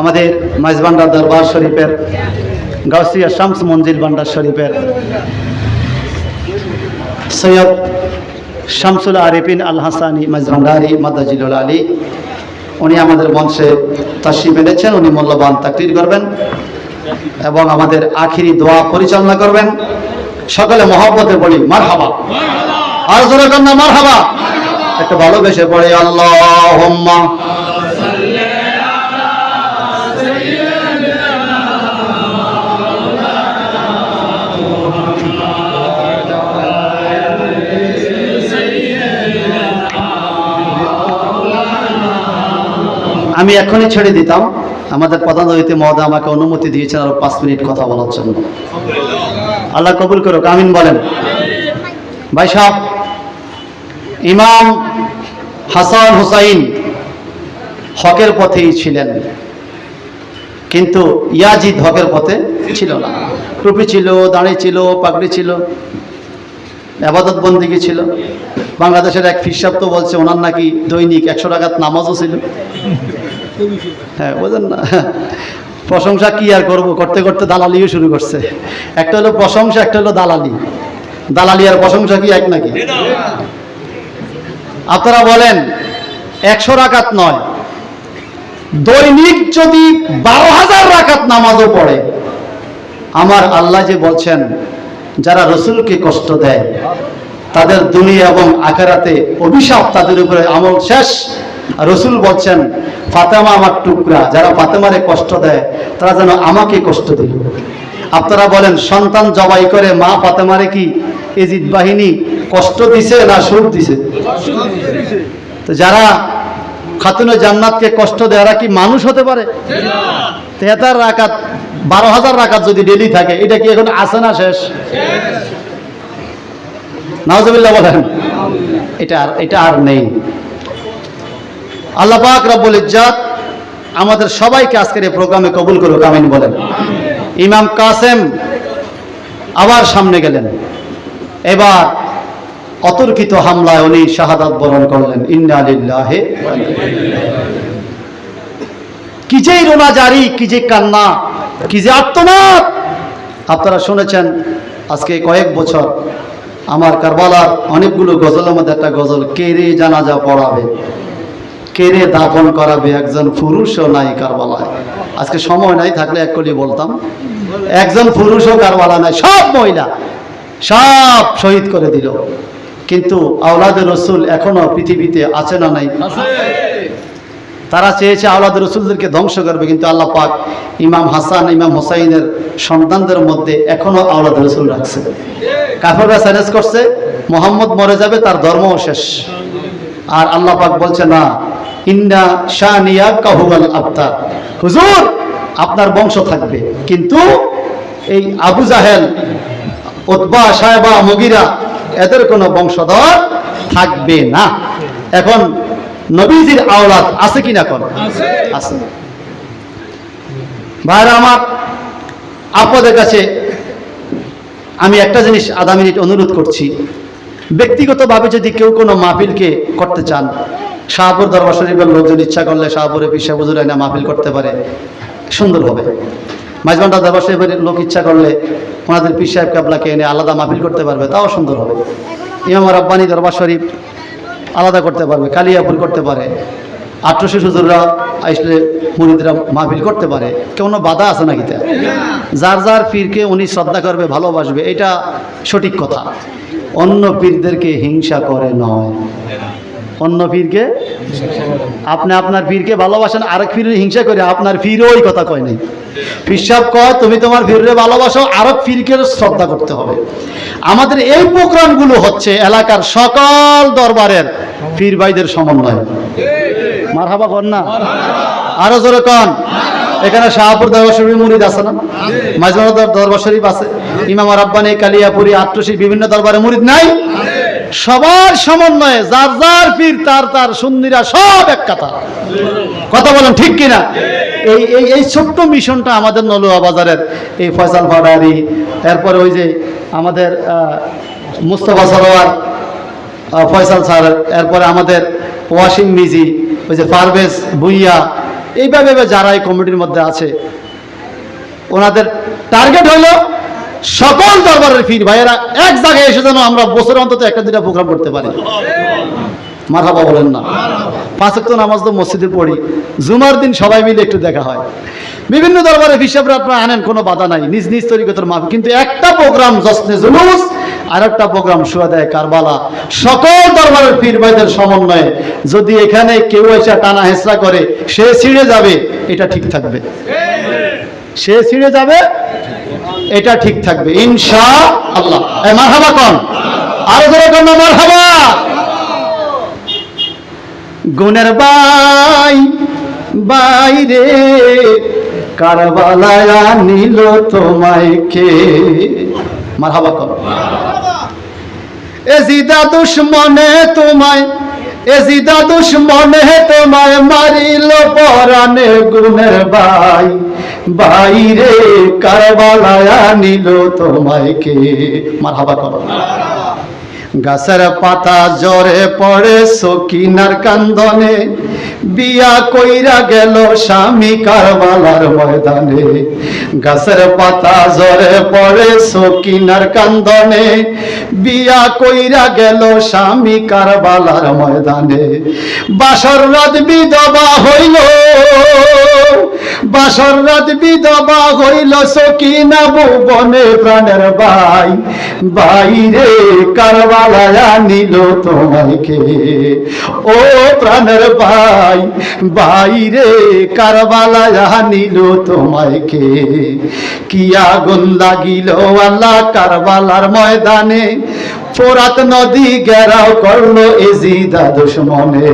আমাদের মাইজবান্ডার দরবার শরীফের, গাউসিয়া শামস মঞ্জিল বান্ডার শরীফের সৈয়দ শামসুল আরিফিন আল হাসানি মাজভান্ডারি মাদাজিলুল আলী, উনি আমাদের মঞ্চে তাশরিফ এনেছেন, উনি মূল্যবান তাকরির করবেন এবং আমাদের আখিরি দোয়া পরিচালনা করবেন। সকলে মহব্বতে বলি মার হাবা আর জোরে কন্যা মার হাবা একটু ভালোবেসে পড়ে আল্লাহ আমি এখনই ছেড়ে দিতাম। আমাদের প্রধান অতিথি মহোদয় আমাকে অনুমতি দিয়েছেন আরও পাঁচ মিনিট কথা বলার জন্য। আল্লাহ কবুল করুক, আমিন বলেন। ভাই সাহেব, ইমাম হাসান হুসাইন হকের পথেই ছিলেন। কিন্তু ইয়াজিদ হকের পথে ছিল না। টুপি ছিল, দাঁড়ি ছিল, পাগড়ি ছিল আবাদত বন্দিগি ছিল। বাংলাদেশের এক ফিসাব তো বলছে, ওনার নাকি দৈনিক একশো টাকার নামাজও ছিল। হ্যাঁ বোঝেন না। প্রশংসা কি আর করব? করতে করতে দালালিও শুরু করছে। একটা হলো প্রশংসা, একটা হলো দালালি। দালালি আর প্রশংসা কি এক নাকি? আপনারা বলেন, একশো রাকাত নয়। দৈনিক যদি বারো হাজার রাকাত নামাজও পড়ে, আমার আল্লাহ যে বলছেন, যারা রসুলকে কষ্ট দেয় তাদের দুনিয়া এবং আখেরাতে অভিশাপ তাদের উপরে আমল শেষ। রসুল বলছেন, ফাতেমা আমার টুকরা, যারা ফাতেমারে কষ্ট দেয়, তারা যেন আমাকে কষ্ট দিল আপনারা বলেন, সন্তান জবাই করে মা ফাতেমারে কি এজিদ বাহিনী কষ্ট দিছে না সুখ দিছে? তো যারা খাতুনে জান্নাতকে কষ্ট দেয়, এরা কি মানুষ হতে পারে? তেহাত্তর রাকাত, বারো হাজার রাকাত যদি ডেলি থাকে, এটা কি এখন আসে না শেষ? নাওজবিল্লাহ বলেন, এটা আর এটা আর নেই। আল্লাহ পাক রব্বুল ইজ্জাত আমাদের সবাইকে আজকের এই প্রোগ্রামে কবুল করুক, আমিন বলেন। ইমাম কাসেম আবার সামনে গেলেন। এবার অতর্কিত হামলায় উনি শাহাদাত বরণ করলেন। ইন্না লিল্লাহে ওয়া ইন্না ইলাইহি কি যে রোনা জারি, কি যে কান্না, কি যে আত্মনাদ আপনারা শুনেছেন, আজকে কয়েক বছর আমার কারবালার অনেকগুলো গজলের মধ্যে একটা গজল, কে রে জানাজা পড়াবে? কে রে দাফন করাবে? একজন পুরুষও নাই কারবালায়। আজকে সময় নাই থাকলে এক কলি বলতাম, একজন পুরুষও কারবালা নাই, সব মহিলা, সব শহীদ করে দিল। কিন্তু আওলাদের রসুল এখনও পৃথিবীতে আছে না নাই? তারা চেয়েছে আওলাদ রসুলদেরকে ধ্বংস করবে, কিন্তু আল্লাহ পাক ইমাম হাসান, ইমাম হোসাইনের সন্তানদের মধ্যে এখনও আওলাদ রসুল রাখছে। কাফেররা চ্যালেঞ্জ করছে, মোহাম্মদ মরে যাবে, তার ধর্মও শেষ। আর আল্লাহ পাক বলছে, না, ইন্না শানিয়া কাহুয়াল আবতার। হুজুর, আপনার বংশ থাকবে, কিন্তু এই আবু জাহেল ওতবা সাহেবা, মগিরা, এদের কোনো বংশধর থাকবে না। এখন নবীজির আওলাদ আছে কি না কোন? আছে। ভাইরা আমার আপনাদের কাছে আমি একটা জিনিস আধা মিনিট অনুরোধ করছি। ব্যক্তিগতভাবে যদি কেউ কোনো মাহফিলকে করতে চান শাহপুর দরবার শরীফের লোকজন ইচ্ছা করলে শাহপুরে পিসা বুজুর আইনা মাহফিল করতে পারে। সুন্দর হবে। মাঝবান্ডা দরবার শরীফের লোক ইচ্ছা করলে ওনাদের পীর সাহেব কাবলাকে এনে আলাদা মাহফিল করতে পারবে তাও সুন্দর হবে। ইমাম রব্বানি দরবার শরীফ আলাদা করতে পারবে, কালিয়াপুর করতে পারে। আটশো হুজুররা আসলে মুরিদরা মাহফিল করতে পারে। কোনো বাধা আছে নাকি তা? যার যার পীরকে উনি শ্রদ্ধা করবে, ভালোবাসবে, এটা সঠিক কথা। অন্য পীরদেরকে হিংসা করে নয়। অন্য পীরকে? আপনি আপনার পীরকে ভালোবাসেন, আরেক পীরের হিংসা করে আপনার পীরও ওই কথা কয় নাই। পিসাব কয়, তুমি তোমার পীরে ভালোবাসো, আরেক পীরকে শ্রদ্ধা করতে হবে। আমাদের এই প্রোগ্রামগুলো হচ্ছে এলাকার সকল দরবারের পীর ভাইদের সমন্বয়। মার হাবা কর না। আরও জোরে কন। এখানে শাহপুর দরবার শরীফ মুরিদ আছে না? মাঝমার দরবার শরীফ আছে। ইমাম রাব্বানি কালিয়াপুরি আট্টসি বিভিন্ন দরবারে মুরিদ নাই? সবার সমন্বয়ে, যার যার পীর, তার তার সুন্দিরা সব এক কথা কথা বলেন ঠিক কিনা? এই এই এই ছোট্ট মিশনটা আমাদের নলুয়া বাজারের এই ফয়সাল ফাডারি এরপরে ওই যে আমাদের মুস্তফা সরোয়ার ফয়সাল স্যার, এরপরে আমাদের ওয়াসিম মিজি, ওই যে পারভেজ ভুইয়া এইভাবে যারা এই কমিটির মধ্যে আছে, ওনাদের টার্গেট হলো সকল দরবারের ফির ভাইয়েরা এক জায়গায় এসে যেন আমরা বছর অন্তত একটা দুটা প্রোগ্রাম করতে পারি। মারহাবা বলেন না। পাঁচ ওয়াক্ত নামাজ তো মসজিদে পড়ি। জুমার দিন সবাই মিলে একটু দেখা হয়। বিভিন্ন দরবারের হিসাবে আপনারা আনেন, কোনো বাধা নাই। নিজ নিজ তরিকতার মাফ কিন্তু একটা প্রোগ্রাম জসনে জুলুস আর একটা প্রোগ্রাম সুয়াদায় কারবালা। সকল দরবারের পীর ভাইদের সমন্বয়ে যদি এখানে কেউ এসে টানা হেসরা করে, সে ছিঁড়ে যাবে, এটা ঠিক থাকবে। সে ছিঁড়ে যাবে, এটা ঠিক থাকবে। ইনশা আল্লাহ মারহাবা কন? আরও ধরে কন মারহাবা? গুণের বাই বাইরে কারবালায়া নিল তোমায় কে? মারহাবা কর এ জিদা দুশ্মনে তোমায়, এ জিদা দুশ্মনে তোমায় মারিল পরানে গুণের বাই। বাইরে কারবালায়া নিল তোমায় কে মারহাবা কর। গাছের পাতা জ্বরে পড়ে, সকিনার কান্দনে। বিয়া কইরা গেল স্বামী কারবালার ময়দানে। গাছের পাতা জ্বরে পড়ে, সকিনার কান্দনে। বিয়া কইরা গেল স্বামী কারবালার ময়দানে। বাসর রাত বিধবা হইল। বাসর রাত বিধবা হইল সকিনা ভুবনে প্রাণের ভাই। বাইরে কারবালায়া নিল তোমাকে ও প্রাণের ভাই বাইরে কারবালায়া নিল তোমাকে কি আগুন লাগিল আল্লাহ কারবালার ময়দানে? ফোরাত নদী গেরাও করল এজিদা দুশ্মনে।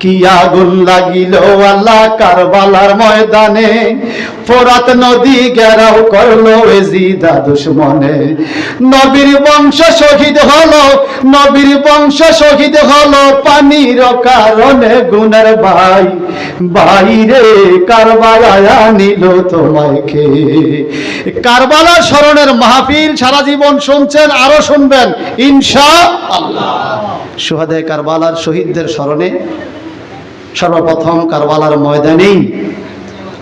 কি আগুন লাগিল আল্লাহ কারবালার ময়দানে? ফোরাত নদী গেরাও করল এজিদা দুশ্মনে। নবীর বংশ শহীদ হলো, নবীর বংশ শহীদ হলো পানির কারণে গুণের ভাই। বাইরে কারবালায়া নিল তোমাকে কারবালার স্মরণের মাহফিল সারা জীবন শুনছেন, আরও শুনবেন, ইনশা আল্লাহ। সুহাদে কারবালার শহীদদের স্মরণে সর্বপ্রথম কারবালার ময়দানেই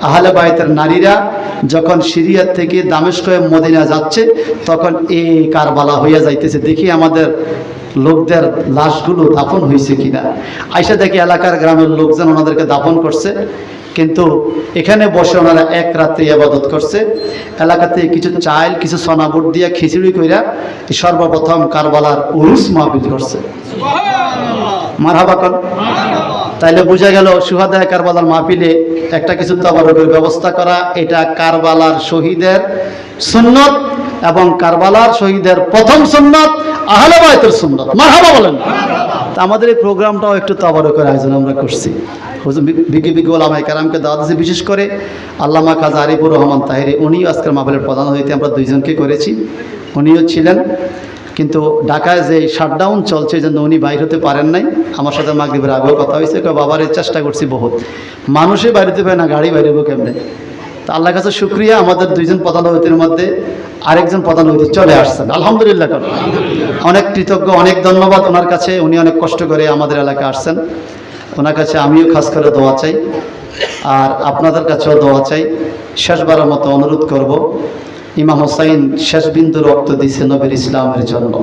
আহলে বাইতের নারীরা যখন সিরিয়া থেকে দামেস্ক হয়ে মদিনা যাচ্ছে, তখন এই কারবালা হইয়া যাইতেছে। দেখি আমাদের লোকদের লাশগুলো দাফন হয়েছে কিনা। আইসা দেখি এলাকার গ্রামের লোকজন ওনাদেরকে দাফন করছে, কিন্তু এখানে বসে ওনারা এক রাত্রে আবাদত করছে। এলাকাতে কিছু চাইল, কিছু সনাবুট দিয়া খিচুড়ি কইরা সর্বপ্রথম কারবালার উরুস মাহফিল করছে। মারহাবা কর তাইলে বোঝা গেল সুহাদায় কারবালার মাহফিলে একটা কিছু তবরকের ব্যবস্থা করা, এটা কারবালার শহীদের সুন্নত এবং কারবালার শহীদের প্রথম সুন্নত, আহলে বাইতের সুন্নত। মারহাবা বলেন আমাদের এই প্রোগ্রামটাও একটু তবরকের আয়োজন আমরা করছি। বিগি বিগি ওলামাই কারামকে দাওয়াত বিশেষ করে আল্লামা খাজা আরিফুর রহমান তাহিরি, উনিও আজকের মাহফিলের প্রধান হইতে আমরা দুইজনকে করেছি। উনিও ছিলেন। কিন্তু ঢাকায় যে শাটডাউন চলছে এই জন্য উনি বাইর হতে পারেন নাই। আমার সাথে মাগরীবের আগেও কথা হয়েছে বাবার চেষ্টা করছি বহুত। মানুষই বাইরেতে পারে না, গাড়ি বাইরেবো কেমনে? তা আল্লাহ কাছে শুক্রিয়া, আমাদের দুইজন প্রধান অতিথির মধ্যে আরেকজন অতিথি চলে আসছেন। আলহামদুলিল্লাহ। অনেক কৃতজ্ঞ, অনেক ধন্যবাদ ওনার কাছে, উনি অনেক কষ্ট করে আমাদের এলাকায় আসছেন। ওনার কাছে আমিও খাস করে দোয়া চাই। আর আপনাদের কাছেও দোয়া চাই। শেষবারের মতো অনুরোধ করব ইমাম হোসাইন শেষ বিন্দু রক্ত দিছে নবীর ইসলামের জন্য।